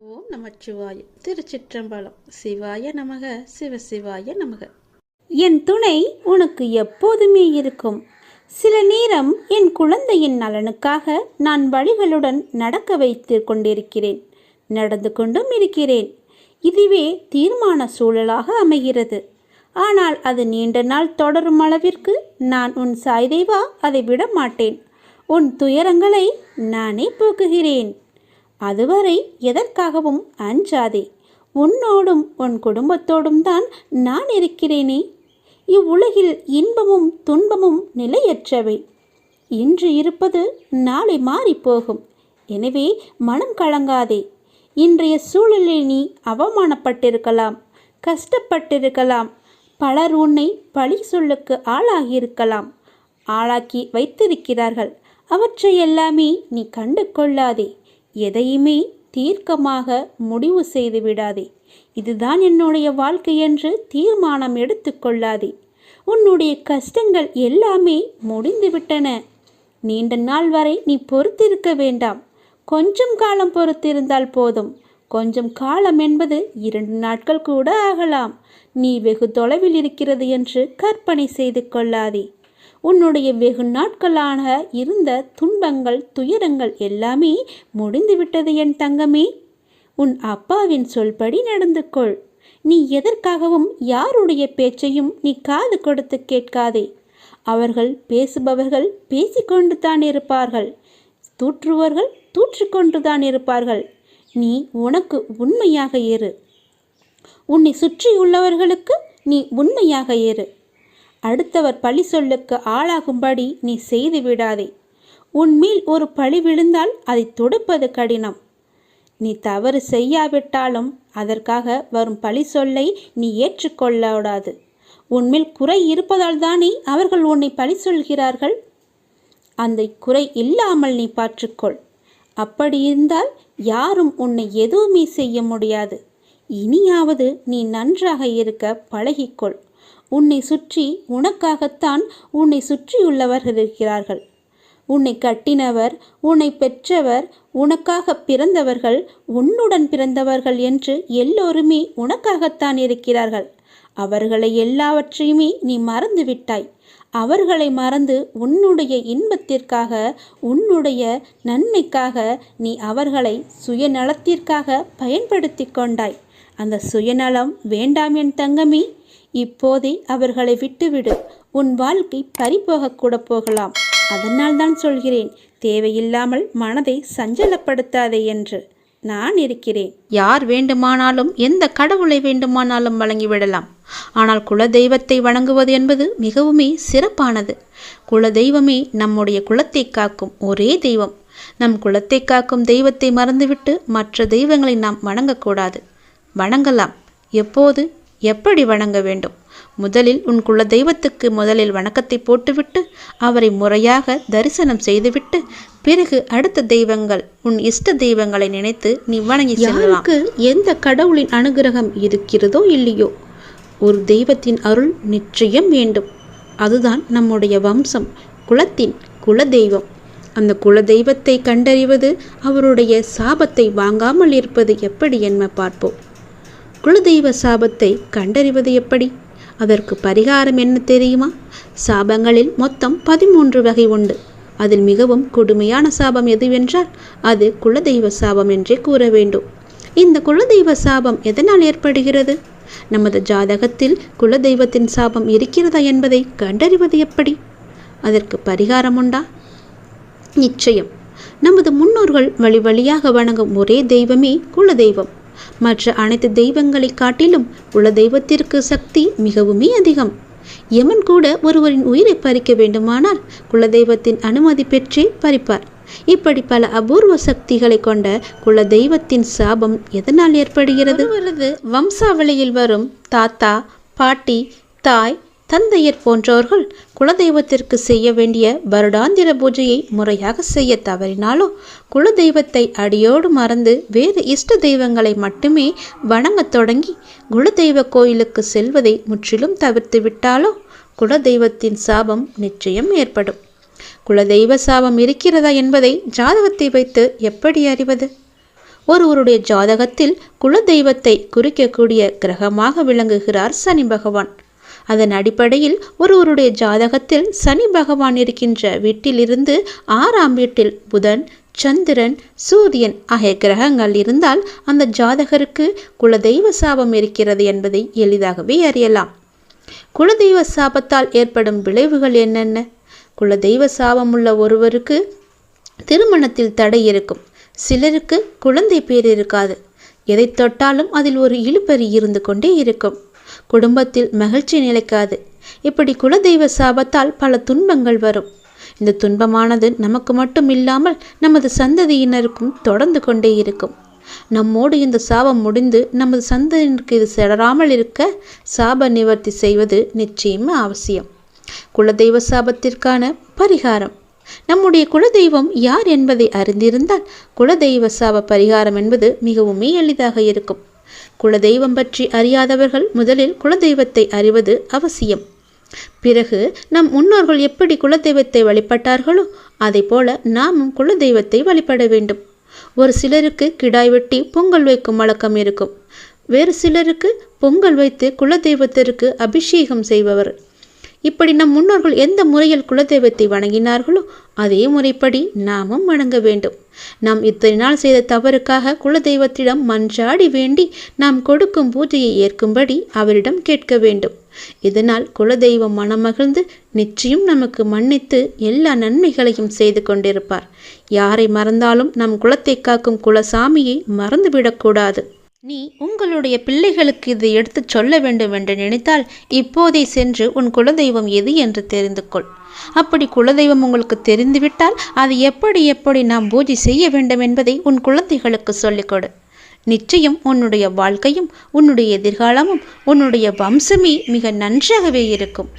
ஓம் நமச்சிவாய. திருச்சிற்றம்பலம். சிவாய நமக. சிவசிவாய நமக. என் துணை உனக்கு எப்போதுமே இருக்கும். சில நேரம் என் குழந்தையின் நலனுக்காக நான் வழிகளுடன் நடக்க வைத்து கொண்டிருக்கிறேன். நடந்து கொண்டும் இருக்கிறேன். இதுவே தீர்மான சூழலாக அமைகிறது. ஆனால் அது நீண்ட நாள் தொடரும் அளவிற்கு நான் உன் சாய்தேவா அதை விட மாட்டேன் உன் துயரங்களை நானே போக்குகிறேன். அதுவரை எதற்காகவும் அஞ்சாதே. உன்னோடும் உன் குடும்பத்தோடும் தான் நான் இருக்கிறேனே. இவ்வுலகில் இன்பமும் துன்பமும் நிலையற்றவை. இன்று இருப்பது நாளை மாறிப்போகும். எனவே மனம் கலங்காதே. இன்றைய சூழலில் நீ அவமானப்பட்டிருக்கலாம் கஷ்டப்பட்டிருக்கலாம். பலர் உன்னை பழி சொல்லுக்கு ஆளாகியிருக்கலாம். ஆளாக்கி வைத்திருக்கிறார்கள். அவற்றை எல்லாமே நீ கண்டு கொள்ளாதே எதையுமே தீர்க்கமாக முடிவு செய்து விடாதே. இதுதான் என்னுடைய வாழ்க்கை என்று தீர்மானம் எடுத்துக்கொள்ளாதே உன்னுடைய கஷ்டங்கள் எல்லாமே முடிந்துவிட்டன நீண்ட நாள் வரை நீ பொறுத்திருக்க வேண்டாம். கொஞ்சம் காலம் பொறுத்திருந்தால் போதும். கொஞ்சம் காலம் என்பது இரண்டு நாட்கள் கூட ஆகலாம். நீ வெகு தொலைவில் இருக்கிறது என்று கற்பனை செய்து கொள்ளாதே. உன்னுடைய வெகு நாட்களாக இருந்த துன்பங்கள் துயரங்கள் எல்லாமே முடிந்துவிட்டது என் தங்கமே. உன் அப்பாவின் சொல்படி நடந்து கொள் நீ எதற்காகவும் யாருடைய பேச்சையும் நீ காது கொடுத்து கேட்காதே. அவர்கள் பேசுபவர்கள் பேசிக்கொண்டு தான் இருப்பார்கள். தூற்றுவர்கள் தூற்றிக்கொண்டு தான் இருப்பார்கள். நீ உனக்கு உண்மையாக இரு. உன்னை சுற்றியுள்ளவர்களுக்கு நீ உண்மையாக இரு. அடுத்தவர் பழி சொல்லுக்கு ஆளாகும்படி நீ செய்து விடாதே. உன்மேல் ஒரு பழி விழுந்தால் அதை தொடுப்பது கடினம். நீ தவறு செய்யாவிட்டாலும் அதற்காக வரும் பழி சொல்லை நீ ஏற்றுக்கொள்ளக்கூடாது உன்மேல் குறை இருப்பதால் தானே அவர்கள் உன்னை பழி சொல்கிறார்கள்? அந்த குறை இல்லாமல் நீ பாற்றுக்கொள் அப்படி இருந்தால் யாரும் உன்னை எதுவுமே செய்ய முடியாது. இனியாவது நீ நன்றாக இருக்க பழகிக்கொள். உன்னை சுற்றி உனக்காகத்தான் உன்னை சுற்றியுள்ளவர்கள் இருக்கிறார்கள். உன்னை கட்டினவர் உன்னை பெற்றவர் உனக்காக பிறந்தவர்கள் உன்னுடன் பிறந்தவர்கள் என்று எல்லோருமே உனக்காகத்தான் இருக்கிறார்கள். அவர்களை எல்லாவற்றையுமே நீ மறந்து விட்டாய் அவர்களை மறந்து உன்னுடைய இன்பத்திற்காக உன்னுடைய நன்மைக்காக நீ அவர்களை சுயநலத்திற்காக பயன்படுத்தி கொண்டாய். அந்த சுயநலம் வேண்டாம் என் தங்கமே இப்போதே அவர்களை விட்டுவிடு. உன் வாழ்க்கை பறிபோகக்கூட போகலாம். அதனால் தான் சொல்கிறேன் தேவையில்லாமல் மனதை சஞ்சலப்படுத்தாதே என்று. நான் இருக்கிறேன். யார் வேண்டுமானாலும் எந்த கடவுளை வேண்டுமானாலும் வழங்கிவிடலாம். ஆனால் குலதெய்வத்தை வணங்குவது என்பது மிகவுமே சிறப்பானது. குலதெய்வமே நம்முடைய குலத்தை காக்கும் ஒரே தெய்வம். நம் குலத்தை காக்கும் தெய்வத்தை மறந்துவிட்டு மற்ற தெய்வங்களை நாம் வணங்கக்கூடாது. வணங்கலாம். எப்போது? எப்படி வணங்க வேண்டும்? முதலில் உன் குல தெய்வத்துக்கு முதலில் வணக்கத்தை போட்டுவிட்டு அவரை முறையாக தரிசனம் செய்துவிட்டு பிறகு அடுத்த தெய்வங்கள் உன் இஷ்ட தெய்வங்களை நினைத்து நீ வணங்கி யாருக்கு எந்த கடவுளின் அனுகிரகம் இருக்கிறதோ இல்லையோ ஒரு தெய்வத்தின் அருள் நிச்சயம் வேண்டும். அதுதான் நம்முடைய வம்சம் குலத்தின் குல தெய்வம். அந்த குல தெய்வத்தை கண்டறிவது அவருடைய சாபத்தை வாங்காமல் இருப்பது எப்படி என்ன பார்ப்போம். குலதெய்வ சாபத்தை கண்டறிவது எப்படி? அதற்கு பரிகாரம் என்ன தெரியுமா? சாபங்களில் மொத்தம் பதிமூன்று வகை உண்டு. அதில் மிகவும் கொடுமையான சாபம் எதுவென்றால் அது குலதெய்வ சாபம் என்றே கூற வேண்டும். இந்த குலதெய்வ சாபம் எதனால் ஏற்படுகிறது? நமது ஜாதகத்தில் குலதெய்வத்தின் சாபம் இருக்கிறதா என்பதை கண்டறிவது எப்படி? அதற்கு பரிகாரம் உண்டா? நிச்சயம். நமது முன்னோர்கள் வழி வழியாக வணங்கும் ஒரே தெய்வமே குலதெய்வம். மற்ற அனைத்து தெய்வங்களை காட்டிலும் குலதெய்வத்திற்கு சக்தி மிகவுமே அதிகம். யமன் கூட ஒருவரின் உயிரை பறிக்க வேண்டுமானால் குலதெய்வத்தின் அனுமதி பெற்றே பறிப்பார். இப்படி பல அபூர்வ சக்திகளை கொண்ட குல தெய்வத்தின் சாபம் எதனால் ஏற்படுகிறது? வருது வம்சாவளியில் வரும் தாத்தா பாட்டி தாய் தந்தையர் போன்றவர்கள் குலதெய்வத்திற்கு செய்ய வேண்டிய வருடாந்திர பூஜையை முறையாக செய்ய தவறினாலோ குலதெய்வத்தை அடியோடு மறந்து வேறு இஷ்ட தெய்வங்களை மட்டுமே வணங்கத் தொடங்கி குலதெய்வ கோயிலுக்கு செல்வதை முற்றிலும் தவிர்த்து விட்டாலோ குலதெய்வத்தின் சாபம் நிச்சயம் ஏற்படும். குலதெய்வ சாபம் இருக்கிறதா என்பதை ஜாதகத்தை வைத்து எப்படி அறிவது? ஒருவருடைய ஜாதகத்தில் குலதெய்வத்தை குறிக்கக்கூடிய கிரகமாக விளங்குகிறார் சனி பகவான். அதன் அடிப்படையில் ஒருவருடைய ஜாதகத்தில் சனி பகவான் இருக்கின்ற வீட்டிலிருந்து ஆறாம் வீட்டில் புதன் சந்திரன் சூரியன் ஆகிய கிரகங்கள் இருந்தால் அந்த ஜாதகருக்கு குலதெய்வ சாபம் இருக்கிறது என்பதை எளிதாகவே அறியலாம். குலதெய்வ சாபத்தால் ஏற்படும் விளைவுகள் என்னென்ன? குலதெய்வ சாபம் உள்ள ஒருவருக்கு திருமணத்தில் தடை இருக்கும். சிலருக்கு குழந்தை பேர் இருக்காது. எதை தொட்டாலும் அதில் ஒரு இழுபறி இருந்து கொண்டே இருக்கும். குடும்பத்தில் மகிழ்ச்சி நிலைக்காது. இப்படி குலதெய்வ சாபத்தால் பல துன்பங்கள் வரும். இந்த துன்பமானது நமக்கு மட்டும் இல்லாமல் நமது சந்ததியினருக்கும் தொடர்ந்து கொண்டே இருக்கும். நம்மோடு இந்த சாபம் முடிந்து நமது சந்ததியினருக்கு இது செடராமல் இருக்க சாப நிவர்த்தி செய்வது நிச்சயமா அவசியம். குலதெய்வ சாபத்திற்கான பரிகாரம். நம்முடைய குலதெய்வம் யார் என்பதை அறிந்திருந்தால் குலதெய்வ சாப பரிகாரம் என்பது மிகவுமே எளிதாக இருக்கும். குலதெய்வம் பற்றி அறியாதவர்கள் முதலில் குலதெய்வத்தை அறிவது அவசியம். பிறகு நம் முன்னோர்கள் எப்படி குலதெய்வத்தை வழிபட்டார்களோ அதை போல நாமும் குலதெய்வத்தை வழிபட வேண்டும். ஒரு சிலருக்கு கிடாய் வெட்டி பொங்கல் வைக்கும் வழக்கம் இருக்கும். வேறு சிலருக்கு பொங்கல் வைத்து குலதெய்வத்திற்கு அபிஷேகம் செய்பவர். இப்படி நம் முன்னோர்கள் எந்த முறையில் குலதெய்வத்தை வணங்கினார்களோ அதே முறைப்படி நாமும் வணங்க வேண்டும். நாம் இத்தனை நாள் செய்த தவறுக்காக குலதெய்வத்திடம் மன்றாடி வேண்டி நாம் கொடுக்கும் பூஜையை ஏற்கும்படி அவரிடம் கேட்க வேண்டும். இதனால் குலதெய்வம் மனமகிழ்ந்து நிச்சயம் நமக்கு மன்னித்து எல்லா நன்மைகளையும் செய்து கொண்டிருப்பார். யாரை மறந்தாலும் நம் குலத்தை காக்கும் குலசாமியை மறந்துவிடக்கூடாது. நீ உங்களுடைய பிள்ளைகளுக்கு இதை எடுத்துச் சொல்ல வேண்டும் என்று நினைத்தால் இப்போதே சென்று உன் குலதெய்வம் எது என்று தெரிந்து கொள். அப்படி குலதெய்வம் உங்களுக்கு தெரிந்துவிட்டால் அது எப்படி எப்படி நாம் பூஜை செய்ய வேண்டும் என்பதை உன் குழந்தைகளுக்கு சொல்லிக் கொடு. நிச்சயம் உன்னுடைய வாழ்க்கையும் உன்னுடைய எதிர்காலமும் உன்னுடைய வம்சமே மிக நன்றாகவே இருக்கும்.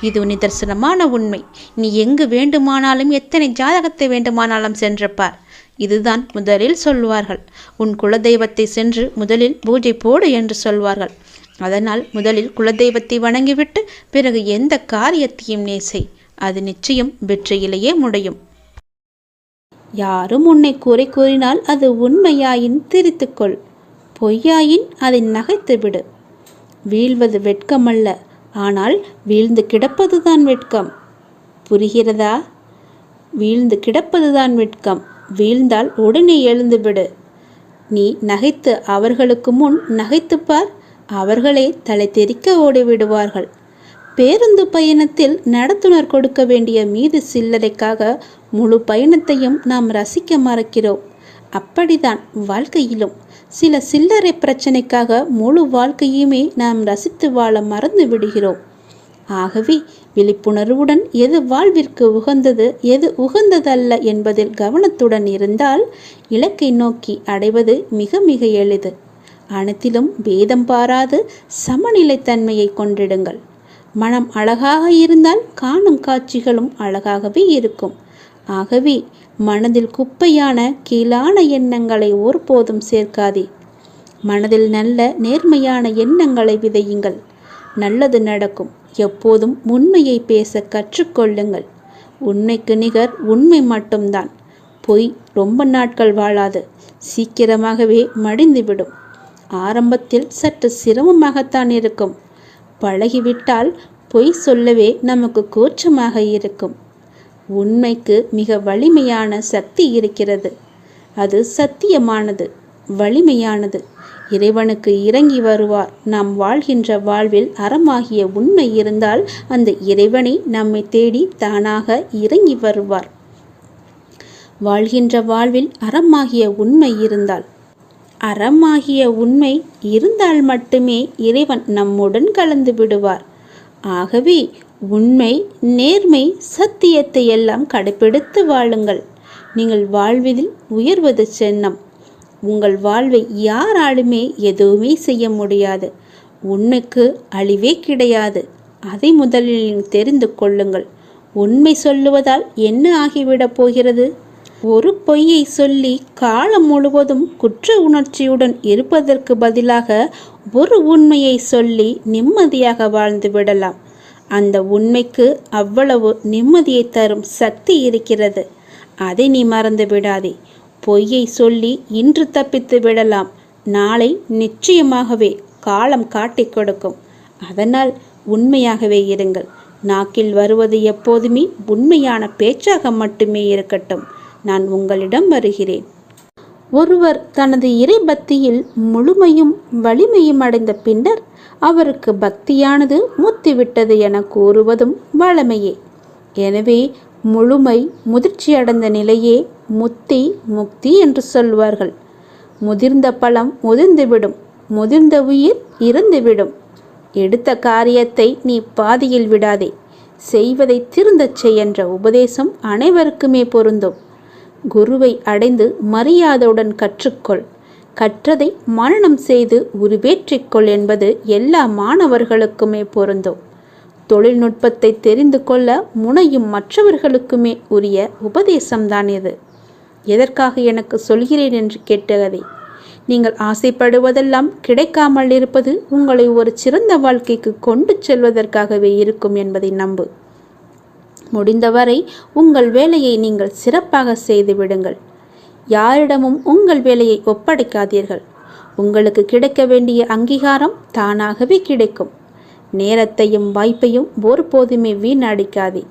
இது நிதர்சனமான உண்மை. நீ எங்கு வேண்டுமானாலும் எத்தனை ஜாதகத்தை வேண்டுமானாலும் சென்றப்பார் இதுதான் முதலில் சொல்வார்கள். உன் குலதெய்வத்தை சென்று முதலில் பூஜை போடு என்று சொல்வார்கள். அதனால் முதலில் குலதெய்வத்தை வணங்கிவிட்டு பிறகு எந்த காரியத்தையும் நீ செய். அது நிச்சயம் வெற்றியிலேயே முடியும். யாரும் உன்னை குறை கூறினால் அது உண்மையாயின் திரித்துக்கொள். பொய்யாயின் அதை நகைத்துவிடு வீழ்வது வெட்கமல்ல. ஆனால் வீழ்ந்து கிடப்பதுதான் வெட்கம். புரிகிறதா? வீழ்ந்து கிடப்பதுதான் வெட்கம். வீழ்ந்தால் உடனே எழுந்துவிடு. நீ நகைத்து அவர்களுக்கு முன் நகைத்துப்பார் அவர்களே தலை தெறிக்க ஓடிவிடுவார்கள். பேருந்து பயணத்தில் நடத்துனர் கொடுக்க வேண்டிய மீது சில்லறைக்காக முழு பயணத்தையும் நாம் ரசிக்க மறக்கிறோம். அப்படிதான் வாழ்க்கையிலும் சில சில்லறை பிரச்சனைக்காக முழு வாழ்க்கையுமே நாம் ரசித்து வாழ மறந்து விடுகிறோம். ஆகவே விழிப்புணர்வுடன் எது வாழ்விற்கு உகந்தது எது உகந்ததல்ல என்பதில் கவனத்துடன் இருந்தால் இலக்கை நோக்கி அடைவது மிக மிக எளிது. அனைத்திலும் பேதம் பாராது சமநிலைத்தன்மையை கொண்டிடுங்கள். மனம் அழகாக இருந்தால் காணும் காட்சிகளும் அழகாகவே இருக்கும். ஆகவே மனதில் குப்பையான கீழான எண்ணங்களை ஒருபோதும் சேர்க்காதே. மனதில் நல்ல நேர்மையான எண்ணங்களை விதையுங்கள். நல்லது நடக்கும். எப்போதும் உண்மையை பேச கற்றுக்கொள்ளுங்கள். உண்மைக்கு நிகர் உண்மை மட்டும்தான். பொய் ரொம்ப நாட்கள் வாழாது. சீக்கிரமாகவே மடிந்துவிடும். ஆரம்பத்தில் சற்று சிரமமாகத்தான் இருக்கும். பழகிவிட்டால் பொய் சொல்லவே நமக்கு கூச்சமாக இருக்கும். உண்மைக்கு மிக வலிமையான சக்தி இருக்கிறது. அது சத்தியமானது வலிமையானது. இறைவனுக்கு இறங்கி வருவார். நாம் வாழ்கின்ற வாழ்வில் அறமாகிய உண்மை இருந்தால் அந்த இறைவனை நம்மை தேடி தானாக இறங்கி வருவார். வாழ்கின்ற வாழ்வில் அறமாகிய உண்மை இருந்தால் அறமாகிய உண்மை இருந்தால் மட்டுமே இறைவன் நம்முடன் கலந்து விடுவார். ஆகவே உண்மை நேர்மை சத்தியத்தை எல்லாம் கடைபிடித்து வாழுங்கள். நீங்கள் வாழ்வதில் உயர்வது சென்னம். உங்கள் வாழ்வை யாராலுமே எதுவுமே செய்ய முடியாது. உண்மைக்கு அழிவே கிடையாது. அதை முதலில் தெரிந்து கொள்ளுங்கள். உண்மை சொல்லுவதால் என்ன ஆகிவிடப் போகிறது? ஒரு பொய்யை சொல்லி காலம் முழுவதும் குற்ற உணர்ச்சியுடன் இருப்பதற்கு பதிலாக ஒரு உண்மையை சொல்லி நிம்மதியாக வாழ்ந்து விடலாம். அந்த உண்மைக்கு அவ்வளவு நிம்மதியை தரும் சக்தி இருக்கிறது. அதை நீ மறந்து விடாதே. பொய்யை சொல்லி இன்று தப்பித்து விடலாம். நாளை நிச்சயமாகவே காலம் காட்டிக் கொடுக்கும். அதனால் உண்மையாகவே இருங்கள். நாக்கில் வருவது எப்போதுமே உண்மையான பேச்சாக மட்டுமே இருக்கட்டும். நான் உங்களிடம் வருகிறேன். ஒருவர் தனது இறை பக்தியில் முழுமையும் வலிமையும் அடைந்த பின்னர் அவருக்கு பக்தியானது முத்திவிட்டது என கூறுவதும் வழமையே. எனவே முழுமை முதிர்ச்சியடைந்த நிலையே முத்தி முக்தி என்று சொல்வார்கள். முதிர்ந்த பழம் முதிர்ந்துவிடும் முதிர்ந்த உயிர் இருந்துவிடும் எடுத்த காரியத்தை நீ பாதியில் விடாதே செய்வதை திருந்தச் செய் என்ற உபதேசம் அனைவருக்குமே பொருந்தும். குருவை அடைந்து மரியாதையுடன் கற்றுக்கொள். கற்றதை மரணம் செய்து உருவேற்றிக்கொள் என்பது எல்லா மாணவர்களுக்குமே பொருந்தும். தொழில்நுட்பத்தை தெரிந்து கொள்ள முனையும் மற்றவர்களுக்குமே உரிய உபதேசம்தான் இது. எதற்காக எனக்கு சொல்கிறேன் என்று கேட்டதை நீங்கள் ஆசைப்படுவதெல்லாம் கிடைக்காமல் இருப்பது உங்களை ஒரு சிறந்த வாழ்க்கைக்கு கொண்டு செல்வதற்காகவே இருக்கும் என்பதை நம்பு. முடிந்தவரை உங்கள் வேலையை நீங்கள் சிறப்பாக செய்து விடுங்கள். யாரிடமும் உங்கள் வேலையை ஒப்படைக்காதீர்கள். உங்களுக்கு கிடைக்க வேண்டிய அங்கீகாரம் தானாகவே கிடைக்கும். நேரத்தையும் வாய்ப்பையும் ஒருபோதுமே வீணடிக்காதே.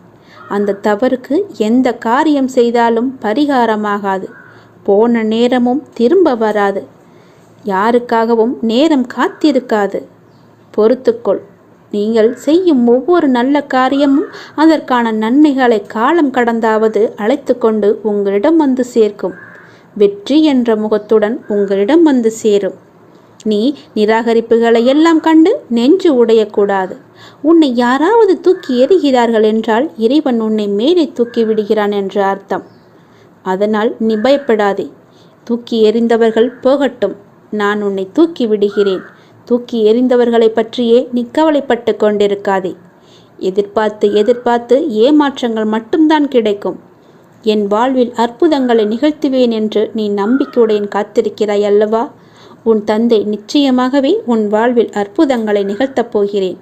அந்த தவறுக்கு எந்த காரியம் செய்தாலும் பரிகாரமாகாது. போன நேரமும் திரும்ப வராது. யாருக்காகவும் நேரம் காத்திருக்காது. பொறுத்துக்கொள். நீங்கள் செய்யும் ஒவ்வொரு நல்ல காரியமும் அதற்கான நன்மைகளை காலம் கடந்தாவது அழைத்து கொண்டு உங்களிடம் வந்து சேர்க்கும். வெற்றி என்ற முகத்துடன் உங்களிடம் வந்து சேரும். நீ நிராகரிப்புகளை எல்லாம் கண்டு நெஞ்சு உடையக்கூடாது. உன்னை யாராவது தூக்கி எறிகிறார்கள் என்றால் இறைவன் உன்னை மேலே தூக்கி விடுகிறான் என்று அர்த்தம். அதனால் நீ பயப்படாதே. தூக்கி எறிந்தவர்கள் போகட்டும். நான் உன்னை தூக்கி விடுகிறேன். தூக்கி எறிந்தவர்களை பற்றியே நீ கவலைப்பட்டு கொண்டிருக்காதே. எதிர்பார்த்து எதிர்பார்த்து ஏமாற்றங்கள் மட்டும்தான் கிடைக்கும். என் வாழ்வில் அற்புதங்களை நிகழ்த்துவேன் என்று நீ நம்பிக்கையுடன் காத்திருக்கிறாய் அல்லவா? உன் தந்தை நிச்சயமாகவே உன் வாழ்வில் அற்புதங்களை நிகழ்த்தப் போகிறேன்.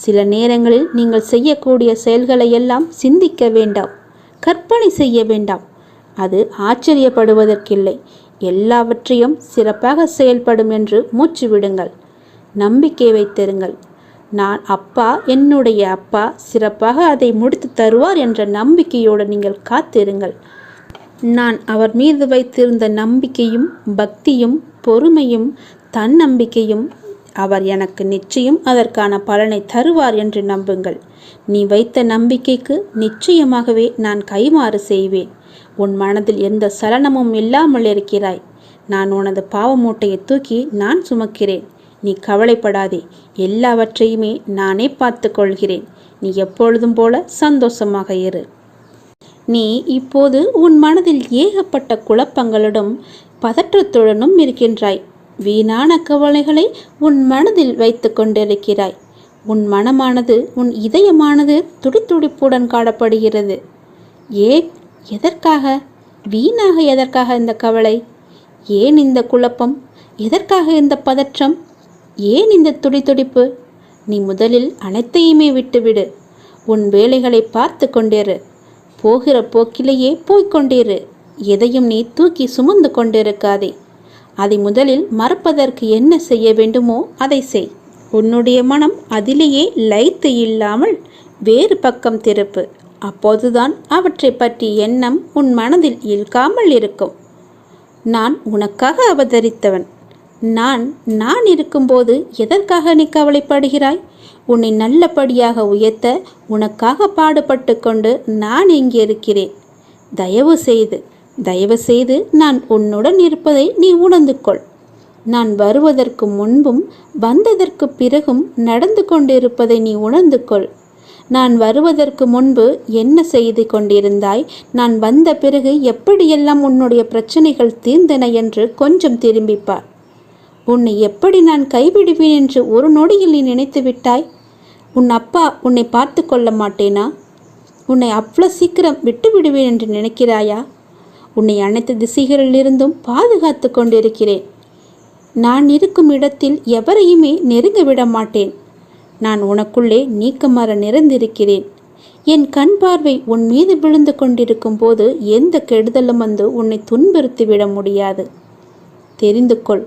சில நேரங்களில் நீங்கள் செய்யக்கூடிய செயல்களை எல்லாம் சிந்திக்க வேண்டாம் கற்பனை செய்ய வேண்டாம். அது ஆச்சரியப்படுவதற்கில்லை. எல்லாவற்றையும் சிறப்பாக செயல்படும் என்று மூச்சு விடுங்கள். நம்பிக்கை வைத்திருங்கள். நான் அப்பா என்னுடைய அப்பா சிறப்பாக அதை முடித்து தருவார் என்ற நம்பிக்கையோடு நீங்கள் காத்திருங்கள். நான் அவர் மீது வைத்திருந்த நம்பிக்கையும் பக்தியும் பொறுமையும் தன்னம்பிக்கையும் அவர் எனக்கு நிச்சயம் அதற்கான பலனை தருவார் என்று நம்புங்கள். நீ வைத்த நம்பிக்கைக்கு நிச்சயமாகவே நான் கைமாறு செய்வேன். உன் மனதில் எந்த சலனமும் இல்லாமல் இருக்கிறாய். நான் உனது பாவமூட்டையை தூக்கி நான் சுமக்கிறேன். நீ கவலைப்படாதே. எல்லாவற்றையுமே நானே பார்த்து கொள்கிறேன் நீ எப்பொழுதும் போல சந்தோஷமாக இரு. நீ இப்போது உன் மனதில் ஏகப்பட்ட குழப்பங்களுடன் பதற்றத்துடனும் இருக்கின்றாய். வீணான கவலைகளை உன் மனதில் வைத்து கொண்டிருக்கிறாய். உன் மனமானது உன் இதயமானது துடித்துடிப்புடன் காணப்படுகிறது. ஏன்? எதற்காக? வீணாக எதற்காக இந்த கவலை? ஏன் இந்த குழப்பம்? எதற்காக இந்த பதற்றம்? ஏன் இந்த துடித்துடிப்பு? நீ முதலில் அனைத்தையுமே விட்டுவிடு. உன் வேலைகளை பார்த்து கொண்டேரு. போகிற போக்கிலேயே போய்கொண்டிரு எதையும் நீ தூக்கி சுமந்து கொண்டிருக்காதே. அதை முதலில் மறப்பதற்கு என்ன செய்ய வேண்டுமோ அதை செய். உன்னுடைய மனம் அதிலேயே லைத்து இல்லாமல் வேறு பக்கம் திருப்பு. அப்போதுதான் அவற்றை பற்றி எண்ணம் உன் மனதில் இழுக்காமல் இருக்கும். நான் உனக்காக அவதரித்தவன். நான் நான் இருக்கும்போது எதற்காக நீ கவலைப்படுகிறாய்? உன்னை நல்லபடியாக உயர்த்த உனக்காக பாடுபட்டு கொண்டு நான் இங்கே இருக்கிறேன். தயவு செய்து தயவு செய்து நான் உன்னுடன் இருப்பதை நீ உணர்ந்து கொள் நான் வருவதற்கு முன்பும் வந்ததற்கு பிறகும் நடந்து கொண்டிருப்பதை நீ உணர்ந்து கொள் நான் வருவதற்கு முன்பு என்ன செய்து கொண்டிருந்தாய்? நான் வந்த பிறகு எப்படியெல்லாம் உன்னுடைய பிரச்சனைகள் தீர்ந்தன என்று கொஞ்சம் திரும்பிப்பார் உன்னை எப்படி நான் கைவிடுவேன் என்று ஒரு நொடியில் நீ நினைத்து விட்டாய்? உன் அப்பா உன்னை பார்த்து கொள்ள மாட்டேனா? உன்னை அவ்வளோ சீக்கிரம் விட்டு விடுவேன் என்று நினைக்கிறாயா? உன்னை அனைத்து திசைகளிலிருந்தும் பாதுகாத்து கொண்டிருக்கிறேன். நான் இருக்கும் இடத்தில் எவரையுமே நெருங்க விட மாட்டேன். நான் உனக்குள்ளே நீக்கமர நிறைந்திருக்கிறேன். என் கண் பார்வை உன் மீது விழுந்து கொண்டிருக்கும் போது எந்த கெடுதலும் வந்து உன்னை துன்புறுத்தி விட முடியாது. தெரிந்து கொள்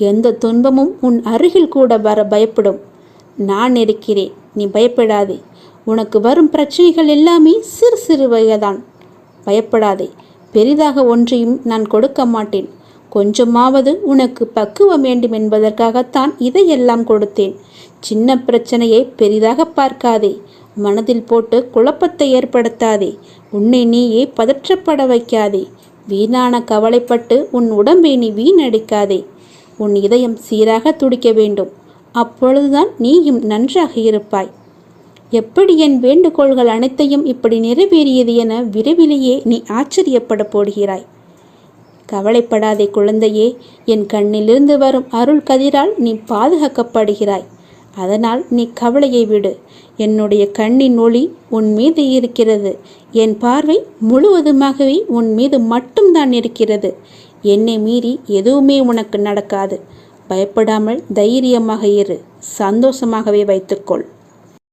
எந்த துன்பமும் உன் அருகில் கூட வர பயப்படும். நான் இருக்கிறேன். நீ பயப்படாதே. உனக்கு வரும் பிரச்சனைகள் எல்லாமே சிறு சிறு வகைதான். பயப்படாதே. பெரிதாக ஒன்றையும் நான் கொடுக்க மாட்டேன். கொஞ்சமாவது உனக்கு பக்குவம் வேண்டும் என்பதற்காகத்தான் இதையெல்லாம் கொடுத்தேன். சின்ன பிரச்சனையை பெரிதாக பார்க்காதே. மனதில் போட்டு குழப்பத்தை ஏற்படுத்தாதே. உன்னை நீயே பதற்றப்பட வைக்காதே. வீணான கவலைப்பட்டு உன் உடம்பை நீ வீணடிக்காதே. உன் இதயம் சீராக துடிக்க வேண்டும். அப்பொழுதுதான் நீயும் நன்றாக இருப்பாய். எப்படி என் வேண்டுகோள்கள் அனைத்தையும் இப்படி நிறைவேறியது என விரைவிலேயே நீ ஆச்சரியப்பட போடுகிறாய். கவலைப்படாதே குழந்தையே என் கண்ணிலிருந்து வரும் அருள் கதிரால் நீ பாதுகாக்கப்படுகிறாய். அதனால் நீ கவலையை விடு. என்னுடைய கண்ணின் ஒளி உன் மீது இருக்கிறது. என் பார்வை முழுவதுமாகவே உன் மீது மட்டும்தான் இருக்கிறது. என்னை மீறி எதுவுமே உனக்கு நடக்காது. பயப்படாமல் தைரியமாக இரு. சந்தோஷமாகவே வைத்துக்கொள்.